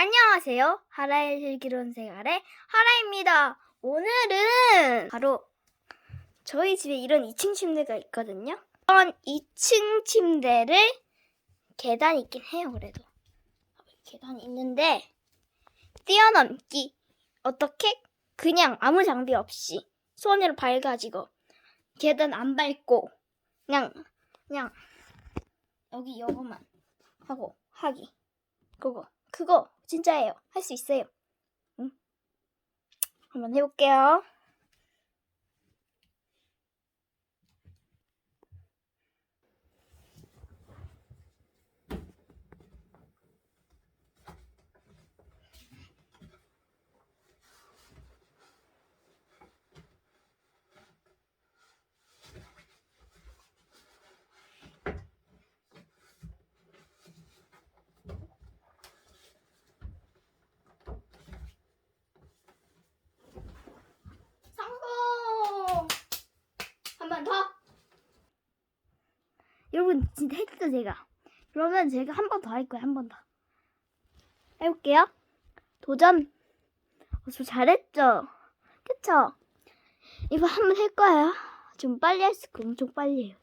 안녕하세요. 하라의 슬기로운 생활의 하라입니다. 오늘은 바로 저희 집에 이런 2층 침대가 있거든요. 이런 2층 침대를 계단이 있긴 해요, 그래도. 계단이 있는데 뛰어넘기 어떻게? 그냥 아무 장비 없이 손으로 밟아가지고 계단 안 밟고 그냥 그냥 여기 요거만 하고 하기 그거 그거 진짜예요. 할 수 있어요. 응? 한번 해볼게요 성공 한 번 더 여러분 진짜 했죠 제가? 그러면 제가 한 번 더 할 거예요 한 번 더. 해볼게요. 도전. 어, 저 잘했죠? 그쵸? 이거 한 번 할 거예요. 좀 빨리 할 수 있고 엄청 빨리 해요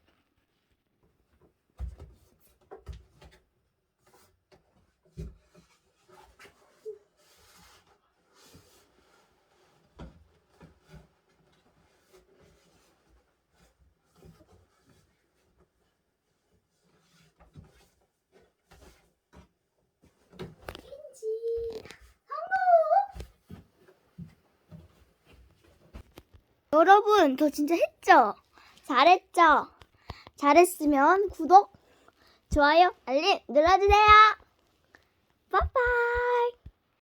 여러분, 저 진짜 했죠? 잘했죠? 잘했으면 구독, 좋아요, 알림 눌러주세요. 빠빠!